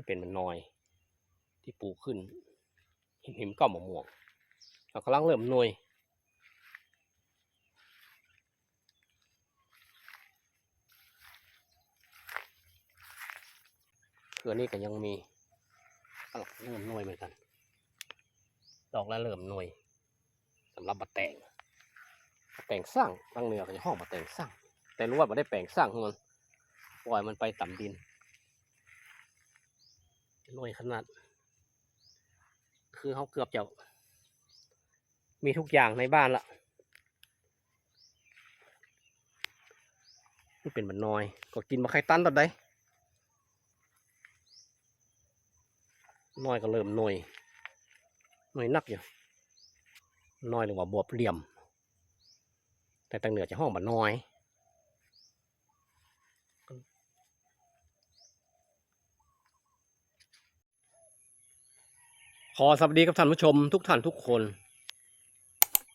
ที่เป็นมันนอย ที่ปลูกขึ้น หิมหิมก้อมมะม่วงเรากำลังเริ่มนวยเคือนี่ก็ยังมีกำลังเริ่มนวยเหมือนกัน ดอกแล้วเริ่มนวยสำหรับบัดแต่งบัดแต่งสร้างตั้งเหนือก็จะห้องบัดแต่งสร้าง แต่รู้ว่าบัดได้แปลงสร้างของมันปล่อยมันไปต่ำดิน หน่วยขนาด คือเขาเกือบจะมีทุกอย่างในบ้านละนี่เป็นมันน้อย ก็กินมาไข่ตันตอนใดน้อยก็เริ่มหน่วยหน่วยนักอยู่น้อยหรือว่าบวบเหลี่ยม แต่ตังเหนือจะห้องบันน้อย อสวัสดีกับท่านผู้ชมทุกท่านทุกคน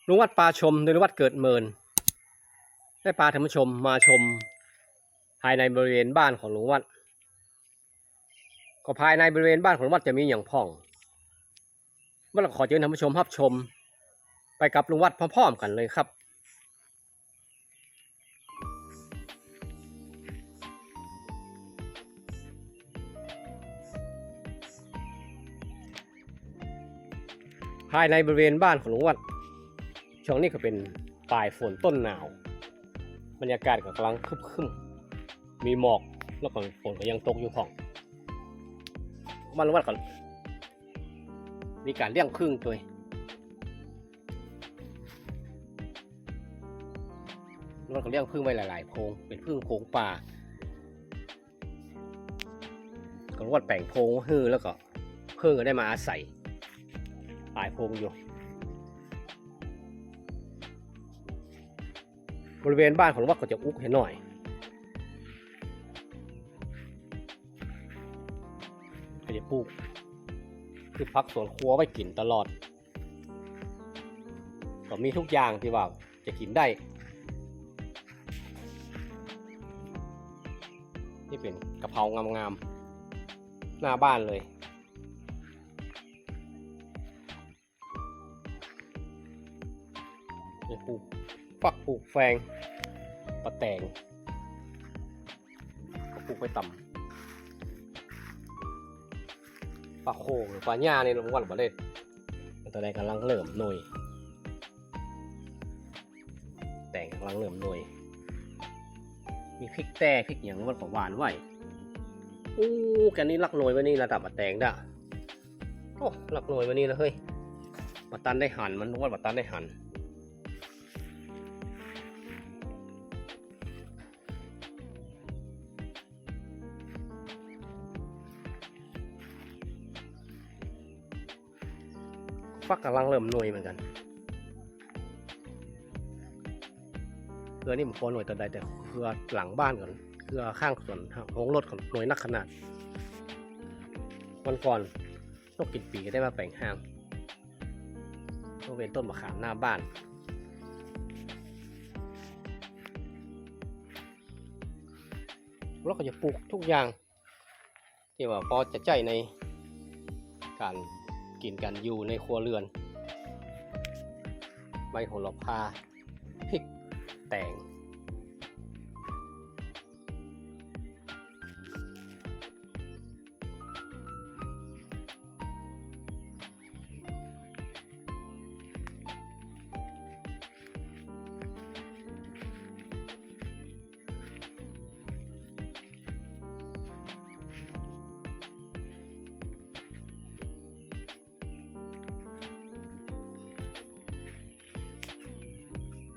ลุงวัดปลาชมโดยลุงวัดเกิดเมิน ได้ปลาท่านผู้ชมมาชม ภายในบริเวณบ้านของลุงวัด ก็ภายในบริเวณบ้านของลุงวัดจะมีอย่างพ่องเมื่อเราขอเชิญท่านผู้ชมรับชม ไปกับลุงวัดพร้อมๆกันเลยครับ ภายในบริเวณบ้านของลุงวัดช่วงนี้ก็เป็นปลายฝนต้นหนาว บรรยากาศก็กำลังครึมมีหมอกแล้วก็ฝนก็ยังตกอยู่ของบ้านลุงวัดก่อนมีการเลี้ยงพึ่งตัวลุงวัดก็เลี้ยงพึ่งไว้หลายๆโพงเป็นพึ่งโพงป่าก็ลุงวัดแปลงโพงฮื้อแล้วก็พึ่งก็ได้มาอาศัย ปลายโพงอยู่ บริเวณบ้านของลุงวัดก็จะอุกให้หน่อย ก็จะปลูกคือพักสวนครัวไว้กินตลอด ก็มีทุกอย่างที่ว่าจะกินได้ นี่เป็นกะเพรางามๆหน้าบ้านเลย ปลูกแฟงปะแตงก็ปลูกไปต่ำปลาโคหรือปลาหญ้าในลงวันประเด็ดมันตัวใดกำลังเริ่มหน่วยแตงกำลังเริ่มหน่วยมีพริกแต่พริกอย่างมันก็หวานไว้อู้แกนี่รักหน่วยว้นี่ระดับปะแตงด่ะโอ้รักหน่วยว้นี่แล้วเฮ้ยปะตันได้หันมันว่าปะตันได้หัน ฟักกำลังเริ่มหน่วยเหมือนกันเครือนี่มันพอหน่วยแต่ใดแต่เครือหลังบ้านก่อนเครือข้างสวนโรงรถของหน่วยนักขนาดวันก่อนนกกินปีก็ได้มาแปลงห้างก็เป็นต้นมะขามหน้าบ้านแล้วก็จะปลูกทุกอย่างที่ว่าพอจะใจในการ กินกันอยู่ในครัวเรือน ใบโหระพาพริกแตง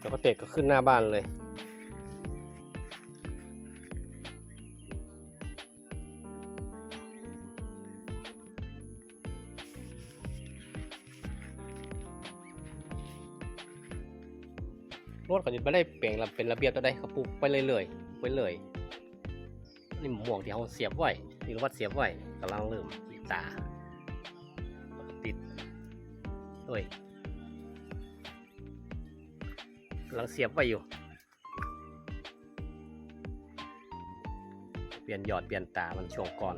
แล้วก็เตะก็ขึ้นหน้าบ้านเลยรถก็จะไม่ได้เปลี่ยนเป็นระเบียบตัวใดเขาปลูกไปเรื่อยๆไปเลยนี่หมวกที่เขาเสียบไว้นี่รวัดเสียบไว้กำลังเริ่มติดตาติดโอ้ย กำลังเสียบไปอยู่ เปลี่ยนหยอดเปลี่ยนตา มันช่วงก่อน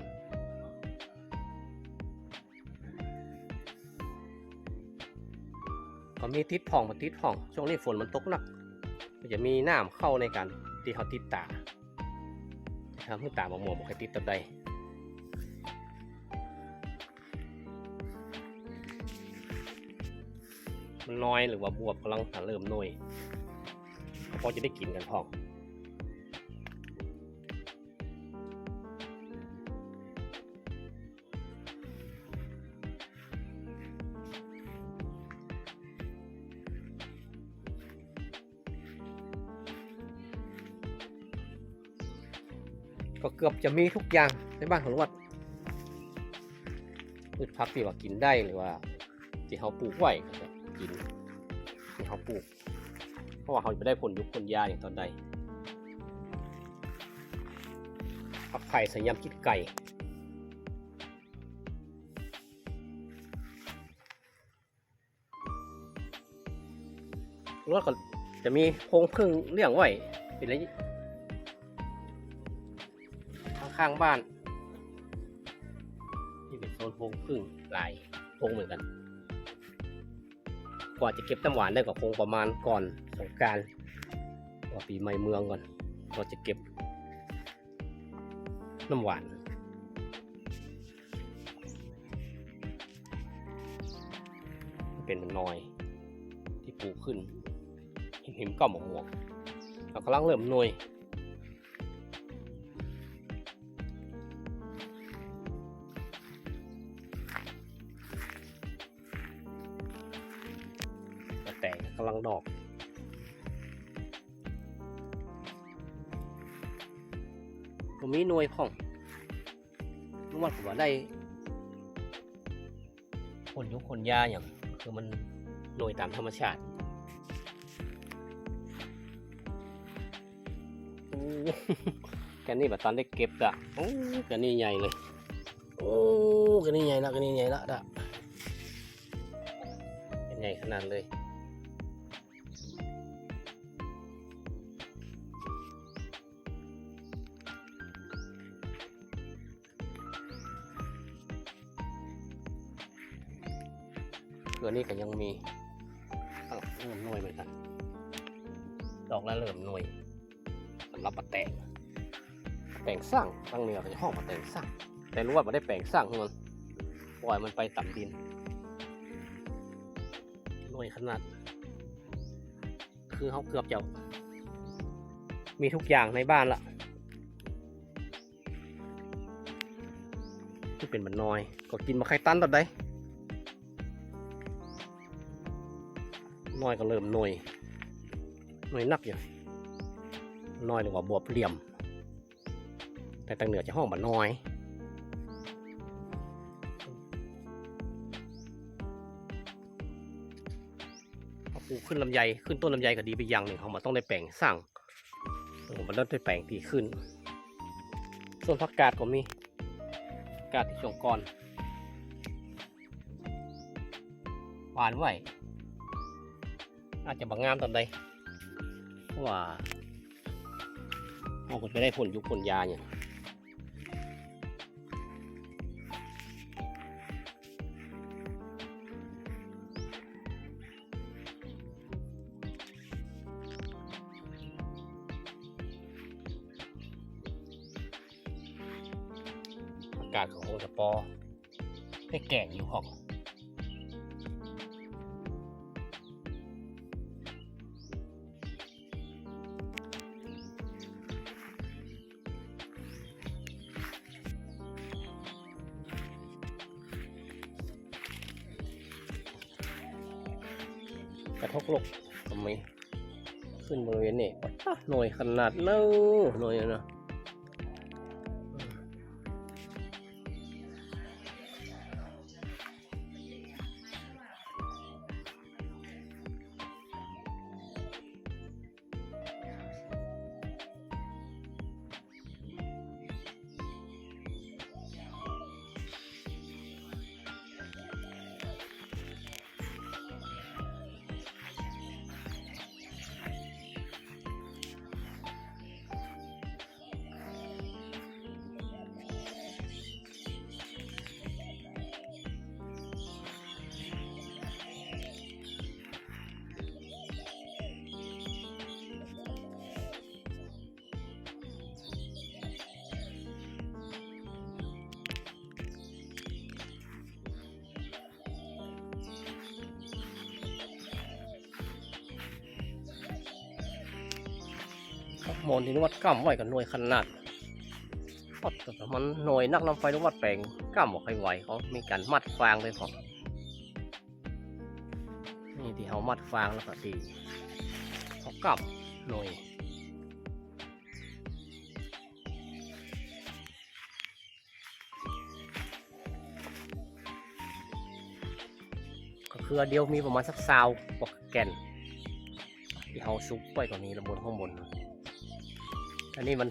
ก็มีติดผ่องมาติดผ่อง ช่วงนี้ฝนมันตกหนักมันจะมีน้ำเข้าในการที่เขาติดตาทำให้ตาบางหมวกให้ติดตับใดมันน้อยหรือว่าบวบกำลังเริ่มน้อย พอจะได้กินกันพองก็เกือบจะมีทุกอย่างในบ้านของลุงวัดพืชผักที่ว่ากินได้หรือว่าที่เขาปลูกไว้ก็กินที่เขาปลูก ราะว่าเขาจะได้ผลยุคผลยาอย่างตอนใดผักไผ่ใส่ยำกิดไก่ลุงวัดก็จะมีโพงพึ่งเลี้ยงไว้เป็นระยะข้างๆบ้าน นี่เป็นโซนโพงพึ่งหลายโพงเหมือนกัน กว่าจะเก็บน้ำหวานได้ก็คงประมาณก่อน งกรารก่อนปีใหม่เมืองก่อนเราจะเก็บน้ำหวานเป็นมันนอย ที่ปลูกขึ้นห็นเห็นก้อมหมวกเรากำลังเริ่มหน่วยแต่กำลังดอก มมีหน่วยพ่องรู้ว่าผมว่าได้ผลยุคผลยาอย่างคือมันหน่วยตามธรรมชาติโอ้แกันนี่แบบตอนได้เก็บอะโอ้แกันนี่ใหญ่เลย โอ้แกันนี่ใหญ่ละแกันนี่ใหญ่ละดะแกันใหญ่ขนาดเลย เกลือนี่ก็ยังมีอ้าวเริ่มหน่วยเหมือนกันดอกแล้วเริ่มหน่วยสำหรับปะแตงแปลงสร้างทางเหนือเขาจะห้องปะแตงสร้าง แต่รู้ว่าไม่ได้แปลงสร้างของมันปล่อยมันไปต่ำดินหน่วยขนาด คือเขาเกือบจะมีทุกอย่างในบ้านละที่เป็นมันน้อย ก็กินมาไข่ตันตอนใด น้อยก็เริ่มหน่วยหน่วยนักอยู่น้อยหรือว่าบวบเหลี่ยม แต่ทางเหนือจะห้องบัน้อยปลูกขึ้นลำไยขึ้นต้นลำไยก็ดีไปอย่างหนึ่งเขามาต้องได้แปลงสร้างผมมันเริ่มได้แปลงดีขึ้น ส่วนผักกาดก็มีกาดที่ช่วงก่อนหวานไหว อาจจะบางงามตอนใดเพราะว่าเอาคนไปได้ผลยุคผลยาเนี่ย กระทกลกทำไมขึ้นบริเวณนี้อ่หน่วยขนาดเน้อหน่วยนะ มนที่นวัดกล้ำไว้กับหน่วยขนาดปัดกับมันหน่วยนักนำไฟนวัดแปลงกล้ำบอกใครไหวเขามีการมัดฟางเลยของนี่ที่เขามัดฟางแล้วก็ตีเขากล้ำหน่วยก็คือเดียวมีประมาณสักซาวกว่าแก่นที่เขาซุปไว้ตรงนี้ระบนข้างบน อันนี้มัน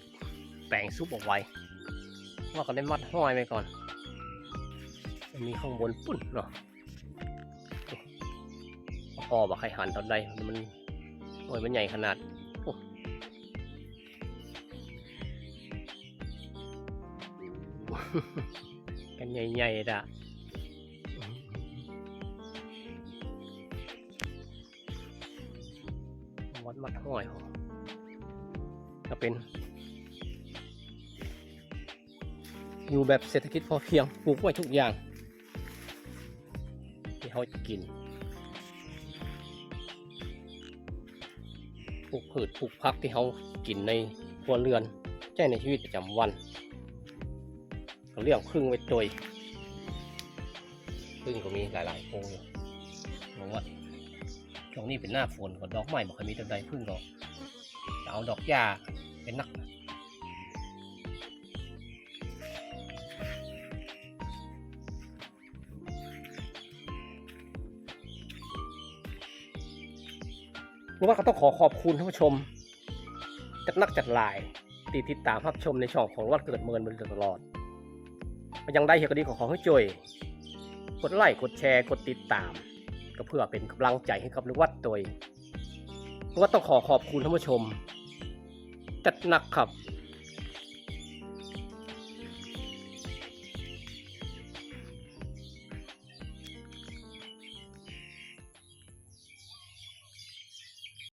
แปลงซุปออกไว้ว่าก็ได้มัดห้อยไปก่อนมันมีข้างบนปุ่นเนาะพอบอกใครหันตอนใดมันโอ้ยมันใหญ่ขนาดกันใหญ่ๆด่ะวัดมัดห้อย เป็นอยู่แบบเศรษฐกิจพอเพียงปลูกไว้ทุกอย่าง ที่เขาจะกินปลูกพืชปลูกพักที่เขากินในครัวเรือนใช้ในชีวิตประจำวันเขาเรียกพึ่งไว้ตัวพึ่งก็มีหลายๆโพงอยู่บอกว่าช่วงนี้เป็นหน้าฝนก็ดอกไม้บอกเคอยมีต้นใดพึ่งดอกจะเอาดอกหญ้า เป็นนักรู้ว่าก็ต้องขอขอบคุณท่านผู้ชมจัดนักจัดลายตีติดตามรับชมในช่องของวัดเกิดเมินมาตลอดมันยังได้เหตุก็ดีของขอให้จอยกดไลค์กดแชร์กดติดตาม ก็เพื่อเป็นกำลังใจให้กับนุวัดโดยนุวัดต้องขอขอบคุณท่านผู้ชม tatnakap